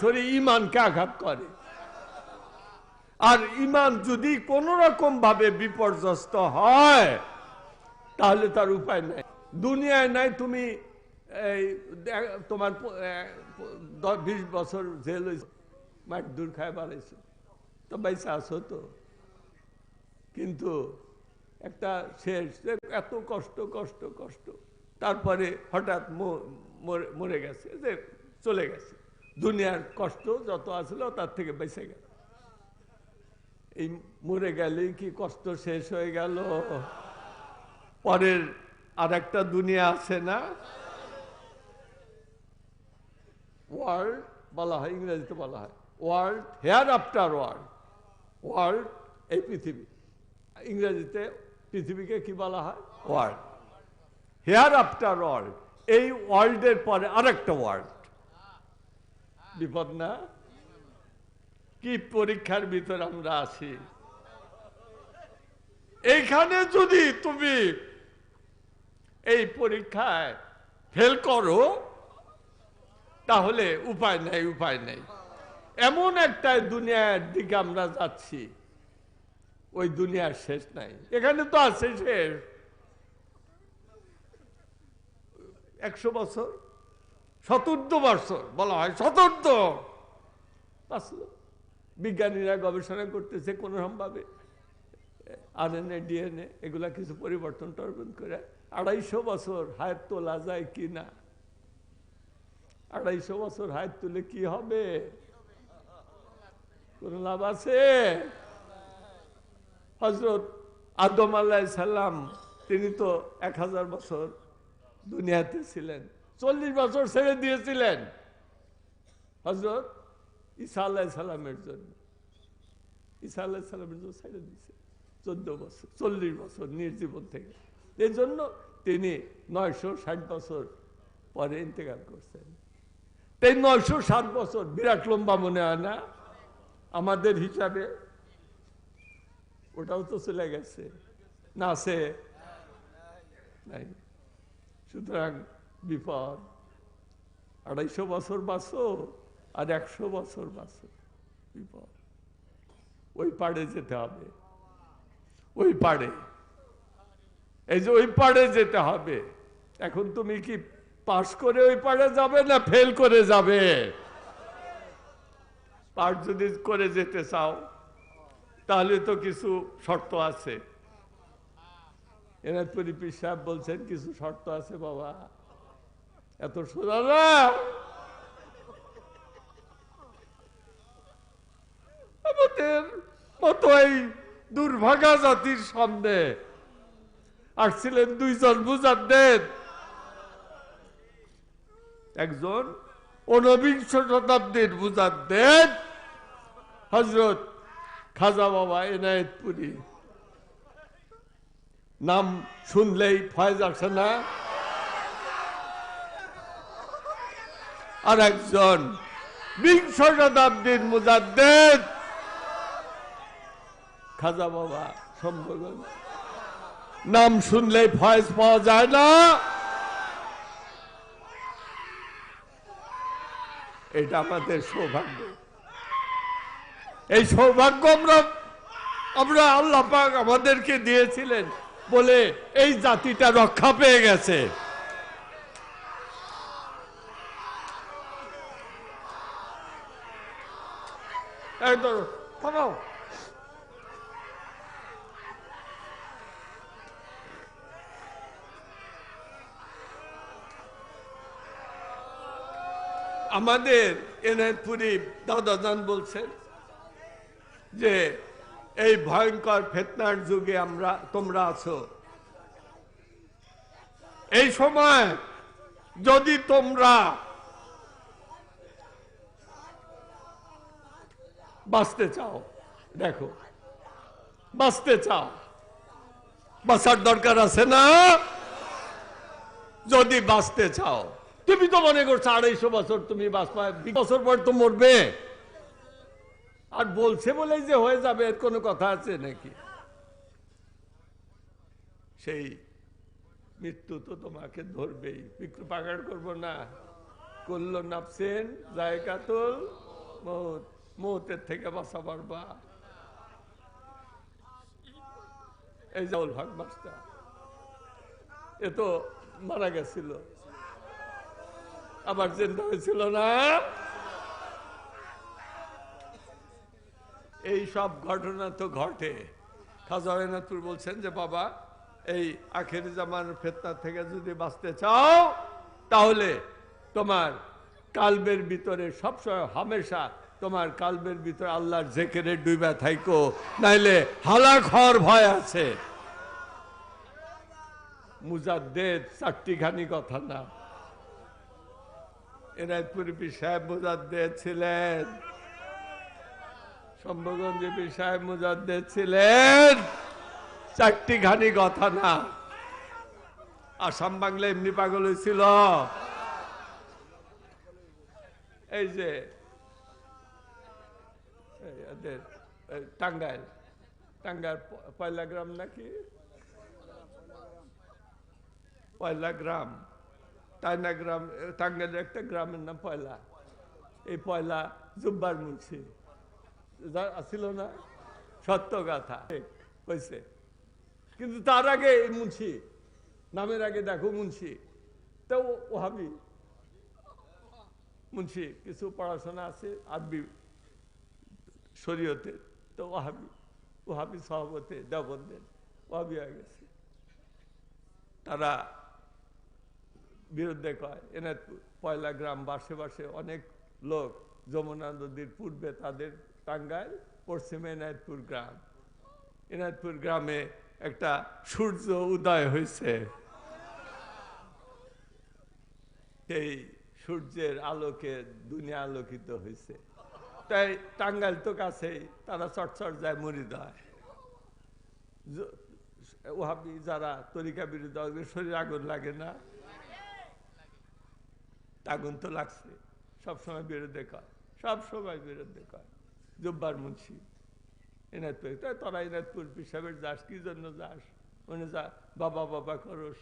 সরাসরি ইমানকে আঘাত করে। আর ইমান যদি কোন রকম ভাবে বিপর্যস্ত হয়, তাহলে তার উপায় নাই। দুনিয়ায় নাই, তুমি এই তোমার বিশ বছর জেল মাঠ দূর খায় বাড়াইছো। তো বাইসা আছো তো। কিন্তু একটা শেষ এত কষ্ট কষ্ট কষ্ট। তারপরে হঠাৎ মরে গেছে, যে চলে গেছে। দুনিয়ার কষ্ট যত আসলো, তার থেকে বেঁচে গেল। এই মরে গেলেই কি কষ্ট শেষ হয়ে গেল? পরের আর একটা দুনিয়া আছে না? ওয়ার্ল্ড বলা হয়, ইংরেজিতে বলা হয় world hair after world world এই পৃথিবী। ইংরেজিতে পৃথিবীকে কি বলা হয়? ওয়ার্ল্ড হেয়ার আফটার ওয়ার্ল্ড এই ওয়ার্ল্ডের পরে আরেকটা ওয়ার্ল্ড বিপদ না? কি পরীক্ষার ভিতর আমরা আছি? এইখানে যদি তুমি এই পরীক্ষায় ফেল করো, তাহলে উপায় নাই, উপায় নেই। এমন একটা দুনিয়ার দিকে আমরা যাচ্ছি, ওই দুনিয়ার শেষ নাই। এখানে তো আছে শেষ। একশো বছর? শতাব্দ বছর বলা হয় বাঁচলো বিজ্ঞানীরা গবেষণা করতেছে কোন ভাবে আরএনএ, ডিএনএ, এগুলা কিছু পরিবর্তন টর্বন করে আড়াইশো বছর হায়াত তোলা যায় কি না? আড়াইশো বছর হায়াত তুলে কি হবে? কোন লাভ আছে? হজরত আদম আল্লাহ সাল্লাম তিনি তো এক হাজার বছর দুনিয়াতে ছিলেন। চল্লিশ বছর ছেড়ে দিয়েছিলেন। হজরত ঈসা আল্লাহ সাল্লামের জন্য। ঈসা আল্লাহ সাল্লামের জন্য ছেড়ে দিয়েছে। চোদ্দ বছর, চল্লিশ বছর নির্জীবন থেকে। এই জন্য তিনি নয়শো ষাট বছর পরে ইন্তেকাল করছেন। এই নয়শো ষাট বছর বিরাট লম্বা মনে হয় না? আমাদের হিসাবে ওটাও তো চলে গেছে। না নাই। সুতরাং বিপদ। আড়াইশো বছর বাঁচো আর একশো বছর বাঁচো বিপদ। ওই পাড়ে যেতে হবে। ওই পাড়ে। এই যে ওই পাড়ে যেতে হবে। এখন তুমি কি পাশ করে ওই পাড়ে যাবে না ফেল করে যাবে? পাঠ যদি করে যেতে চাও, তাহলে তো কিছু শর্ত আছে। এনাদপুরি পীর সাহেব বলছেন, কিছু শর্ত আছে বাবা। এত সোজা না আমাদের মতো এই দুর্ভাগা জাতির সামনে আসছিলেন দুইজন বুঝাদ্দেন একজন ঊনবিংশ শতাব্দীর বুঝাদ্দেন হজরত খাজা বাবা এনায়েতপুরী নাম শুনলেই ফয়েজ আসে না? আর একজন বিংশ শতাব্দীর মুজাদ্দেদ। খাজা বাবা সম্ভবগঞ্জ নাম শুনলে ফয়েজ পাওয়া যায় না। এটা আমাদের সৌভাগ্য। এই সৌভাগ্য আমরা আমরা আল্লাহ পাক আমাদেরকে দিয়েছিলেন বলে এই জাতিটা রক্ষা পেয়ে গেছে। এই ধরো, থামাও। আমাদের এনায়তপুরি দাদাজান বলছেন যে এই ভয়ঙ্কর ফেতনার যুগে আমরা তোমরা আছো এই সময় যদি তোমরা বাঁচতে চাও। দেখো, বাঁচতে চাও। বাঁচার দরকার আছে না? যদি বাঁচতে চাও। তুমি তো মনে করছ আড়াইশো বছর তুমি বাঁচবা বছর পর তো মরবে। আর বলছে বলেই যে হয়ে যাবে, এর কোনো কথা আছে নাকি? সেই মৃত্যু তো তোমাকে ধরবেই। বিক্রু পাকাড় করব না। করল নাপসেন জায়গাতুল মৌত মৌতের থেকে বাঁচা পারবা। এই জাউল হক মাস্টার, এ তো মারা গেছিল। আবার চিন্তা হয়েছিল না? এই সব ঘটনা তো ঘটে। খাজা বলছেন যে, বাবা, এই আখের জামান ফেতনা থেকে যদি বাঁচতে চাও, তাহলে তোমার কালবের ভিতরে সবসময় হামেশা তোমার কালবের ভিতরে আল্লাহর জেকেরে ডুবা থাইকো, নাইলে হালাক হওয়ার ভয় আছে। মুজাদ্দেদ চারটি খানি কথা না। এনায়তপুর পি সাহেব মুজাদ্দেদ ছিলেন। সম্ভগঞ্জ পি সাহেব মুজাদ্দেদ ছিলেন। চারটি খানি কথা না। আসাম বাংলা এমনি পাগল হয়েছিল। এই যে টাঙ্গাইল। টাঙ্গাইল পয়লা গ্রাম নাকি? পয়লা গ্রাম। টাইনা গ্রাম এ, টাঙ্গাইলের একটা গ্রামের নাম পয়লা। এই পয়লা জুব্বার মুন্সি। যা- ছিল না? সত্য গাথা কইছে। কিন্তু তার আগে এই মুন্সি। নামের আগে দেখো মুন্সি। তো ওহাবি। মুন্সি কিছু পড়াশোনা আছে? আরবি শরীয়তে, তো ওহাবি ওহাবি সহবতে দেবন্দের ওহাবি হয়ে গেছে। তারা বিরুদ্ধে কয়, এনায়তপুর, পয়লা গ্রাম বাসে বাসে অনেক লোক যমুনা নদীর পূর্বে তাদের টাঙ্গাইল, পশ্চিমে এনায়তপুর গ্রাম। এনায়তপুর গ্রামে একটা সূর্য উদয় হয়েছে। সেই সূর্যের আলোকে দুনিয়া আলোকিত হয়েছে। টাঙ্গাইল তো কাছেই তারা চটচট যায় মরিদ হয় ওহাবি যারা তরিকা বিরুদ্ধে শরীর আগুন লাগে না? আগুন তো লাগছে। সবসময় বিরুদ্ধে কয়। সব সময় বিরুদ্ধে কয়। জব্বার মুন্সি এনায়তপুর তাই তোরা এনায়তপুর পিসাবের যাস, কি জন্য যাস? মনে যা, বাবা বাবা করস